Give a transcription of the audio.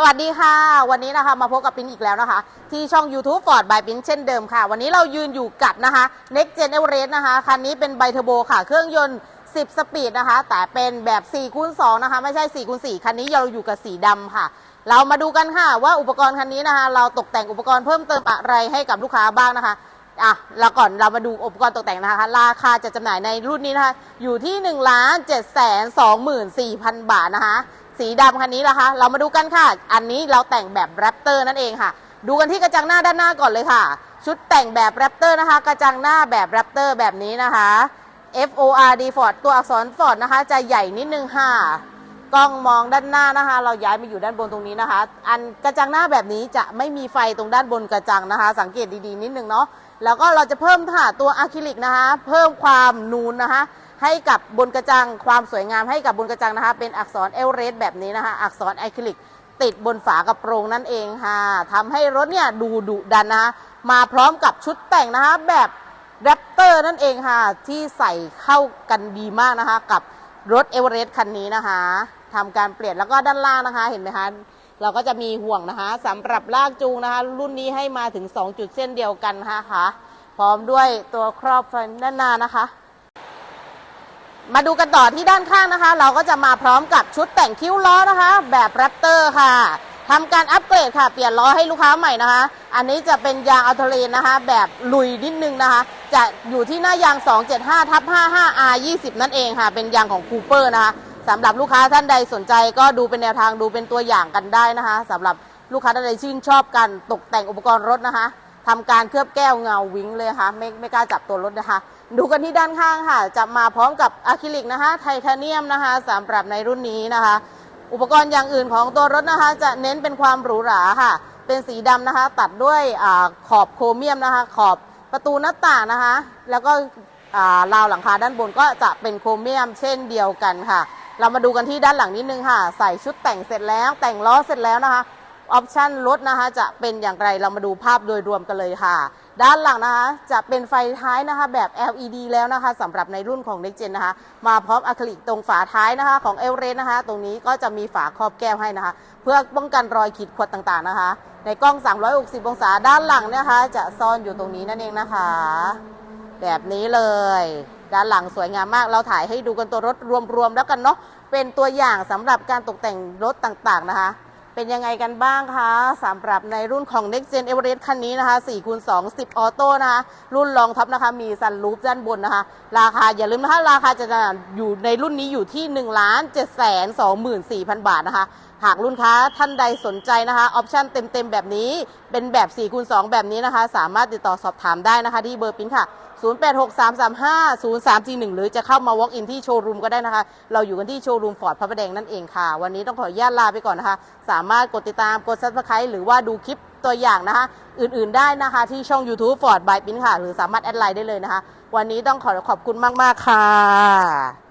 สวัสดีค่ะ วันนี้นะคะมาพบกับปินอีกแล้วนะคะ ที่ช่อง YouTube Ford by ปินเช่นเดิมค่ะ วันนี้เรายืนอยู่กับนะคะ Next Gen Everest นะคะ คันนี้เป็นไบเทอร์โบค่ะ เครื่องยนต์ 10 สปีดนะคะ แต่เป็นแบบ4คูณ2นะคะ ไม่ใช่4คูณ4คันนี้เราอยู่กับสีดำค่ะ เรามาดูกันค่ะว่าอุปกรณ์คันนี้นะคะ เราตกแต่งอุปกรณ์เพิ่มเติมอะไรให้กับลูกค้าบ้างนะคะอะแล้วก่อนเรามาดูอุปกรณ์ตกแต่งนะคะ ราคาจะจำหน่ายในรุ่นนี้นะคะ อยู่ที่1นึ่งล้านเจ็ดแสนสองหมื่นสี่พันบาทนะคะ สีดำคันนี้นะคะ เรามาดูกันค่ะ อันนี้เราแต่งแบบแรปเตอร์นั่นเองค่ะ ดูกันที่กระจังหน้าด้านหน้าก่อนเลยค่ะ ชุดแต่งแบบแรปเตอร์นะคะ กระจังหน้าแบบแรปเตอร์แบบนี้นะคะ F O R D Ford ตัวอักษร Ford นะคะ จะใหญ่นิดนึงค่ะกล้องมองด้านหน้านะคะ เราย้ายมาอยู่ด้านบนตรงนี้นะคะ อันกระจังหน้าแบบนี้จะไม่มีไฟตรงด้านบนกระจังนะคะ สังเกตดีๆนิดนึงเนาะแล้วก็เราจะเพิ่มค่ะตัวอะคริลิกนะคะ เพิ่มความนูนนะคะ ให้กับบนกระจังความสวยงามให้กับบนกระจังนะคะ เป็นอักษรเอลเรสแบบนี้นะคะ อักษรอะคริลิกติดบนฝากระโปรงนั่นเองค่ะทำให้รถเนี่ยดูดุดันนะคะมาพร้อมกับชุดแต่งนะคะแบบแรปเตอร์นั่นเองค่ะ ที่ใส่เข้ากันดีมากนะคะ กับรถเอเวอเรสต์คันนี้นะคะทำการเปลี่ยนแล้วก็ด้านล่างนะคะ เห็นไหมคะเราก็จะมีห่วงนะคะสำหรับลากจูงนะคะ รุ่นนี้ให้มาถึง 2 จุดเส้นเดียวกันนะคะพร้อมด้วยตัวครอบไฟด้านหน้านะคะ มาดูกันต่อที่ด้านข้างนะคะ เราก็จะมาพร้อมกับชุดแต่งคิ้วล้อนะคะ แบบแรปเตอร์ค่ะทำการอัปเกรดค่ะ เปลี่ยนล้อให้ลูกค้าใหม่นะคะ อันนี้จะเป็นยางอัลเทเลนนะคะ แบบลุยนิดนึงนะคะ จะอยู่ที่หน้ายาง 275ทับ 55 R 20 นั่นเองค่ะ เป็นยางของคูเปอร์นะคะสำหรับลูกค้าท่านใดสนใจก็ดูเป็นแนวทางดูเป็นตัวอย่างกันได้นะคะสำหรับลูกค้าท่านใดชื่นชอบกันตกแต่งอุปกรณ์รถนะคะ ทำการเคลือบแก้วเงาวิ้งเลยค่ะไม่ไม่กล้าจับตัวรถนะคะ ดูกันที่ด้านข้างค่ะ จะมาพร้อมกับอะคริลิกนะคะไทเทเนียมนะคะสำหรับในรุ่นนี้นะคะ อุปกรณ์อย่างอื่นของตัวรถนะคะ จะเน้นเป็นความหรูหราค่ะ เป็นสีดำนะคะ ตัดด้วยอขอบโครเมียมนะคะ ขอบประตูหน้าต่างนะคะ แล้วก็ราวหลังคาด้านบนก็จะเป็นโครเมียมเช่นเดียวกันค่ะ เรามาดูกันที่ด้านหลังนิดนึงค่ะ ใส่ชุดแต่งเสร็จแล้วแต่งล้อเสร็จแล้วนะคะ ออปชันรถนะคะจะเป็นอย่างไรเรามาดูภาพโดยรวมกันเลยค่ะ ด้านหลังนะคะจะเป็นไฟท้ายนะคะแบบ LED แล้วนะคะสำหรับในรุ่นของ Next Gen นะคะมาพร้อมอะคริลิกตรงฝาท้ายนะคะของเอลเรนนะคะ ตรงนี้ก็จะมีฝาครอบแก้วให้นะคะ เพื่อป้องกันรอยขีดข่วนต่างๆนะคะ ในกล้อง 360 องศาด้านหลังนะคะ จะซ่อนอยู่ตรงนี้นั่นเองนะคะ แบบนี้เลย ด้านหลังสวยงามมากเราถ่ายให้ดูกันตัวรถรวมๆแล้วกันเนาะเป็นตัวอย่างสำหรับการตกแต่งรถต่างๆนะคะ เป็นยังไงกันบ้างคะสำหรับในรุ่นของ Next Gen Everest คันนี้นะคะ4คูณ2 10 ออโต้นะคะ รุ่นรองท็อปนะคะ มีซันรูฟด้านบนนะคะ ราคาอย่าลืมนะคะ ราคาจะอยู่ในรุ่นนี้อยู่ที่ 1 7 2 4 0 0 0 บาทนะคะ หากรุ่นค้าท่านใดสนใจนะคะออปชั่นเต็มๆ แบบนี้เป็นแบบ4คูณ2แบบนี้นะคะ สามารถติดต่อสอบถามได้นะคะ ที่เบอร์ปิ้นค่ะ 0863350341 หรือจะเข้ามา walk in ที่โชว์รูมก็ได้นะคะ เราอยู่กันที่โชว์รูมฟอร์ดพระประแดงนั่นเองค่ะ วันนี้ต้องขออนุญาตลาไปก่อนนะคะ สามารถกดติดตามกด subscribe หรือว่าดูคลิปตัวอย่างนะคะ อื่นๆได้นะคะที่ช่อง YouTube Ford by ปิ้นค่ะ หรือสามารถแอดไลน์ได้เลยนะคะ วันนี้ต้องขอขอบคุณมากๆค่ะ